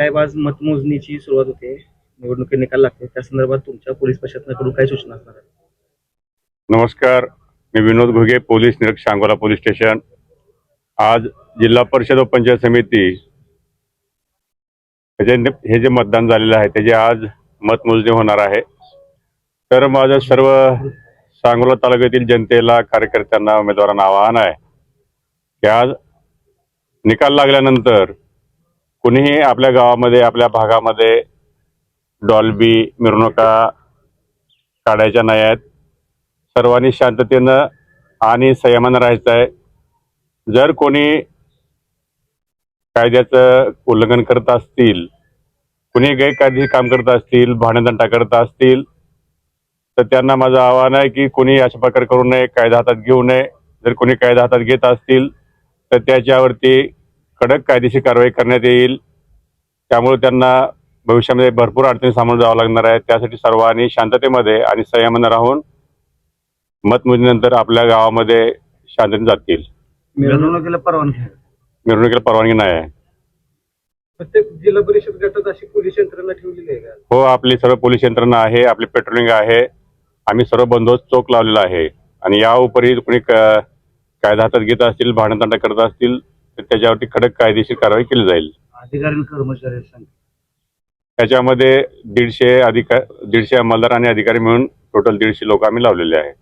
साहेब आज मतमोजणीची सुरुवात होते. निवडणुकी निकाल लागते त्या संदर्भात तुमच्या पोलीस प्रशासनाकडून काय सूचना असणार आहेत. नमस्कार. मी विनोद घुगे पोलीस निरीक्षक सांगोला पोलीस स्टेशन. आज जिल्हा परिषद व पंचायत समिती हे जे मतदान झालेलं आहे त्याचे आज मतमोजणी होणार आहे. तर माझं सर्व सांगोला तालुक्यातील जनतेला कार्यकर्त्यांना उमेदवारांना आवाहन आहे की आज निकाल लागल्यानंतर कुणीही आपल्या गावामध्ये आपल्या भागामध्ये डॉल्बी मिरवणुका काढायच्या नाही आहेत. सर्वांनी शांततेनं आणि संयमानं राहायचं आहे. जर कोणी कायद्याचं उल्लंघन करत असतील कुणी गैरकायदेशीर काम करत असतील भांडणतंटा करत असतील तर त्यांना माझं आव्हान आहे की कोणी अशा प्रकारे करू नये कायदा हातात घेऊ नये. जर कोणी कायदा हातात घेत असतील तर त्याच्यावरती कडक कायदेशीर कारवाई करण्यात येईल. त्यामुळे त्यांना भविष्यामध्ये भरपूर अडचणी सामोरं जावं लागणार आहे. त्यासाठी सर्वांनी शांततेमध्ये आणि संयमानं राहून मतमोजणीनंतर आपल्या गावामध्ये शांततेने जातील मिरवणुकीला परवानगी. मिरवणुकीला परवानगी नाही आहे. प्रत्येक जिल्हा परिषद गटात अशी पोलीस यंत्रणा ठेवलेली आहे का? हो आपली सर्व पोलीस यंत्रणा आहे आपली पेट्रोलिंग आहे. आम्ही सर्व बंदोबस्त चोख लावलेला आहे. आणि या उपरी कोणी कायदा हातात घेत असतील भांडणतंटा करत असतील तर त्याच्यावरती कडक कायदेशीर कारवाई केली जाईल. अधिकारी कर्मचारी त्याच्यामध्ये दीडशे अधिकार दीडशे अंमलदार आणि अधिकारी मिळून टोटल दीडशे लोक आम्ही लावलेले आहे.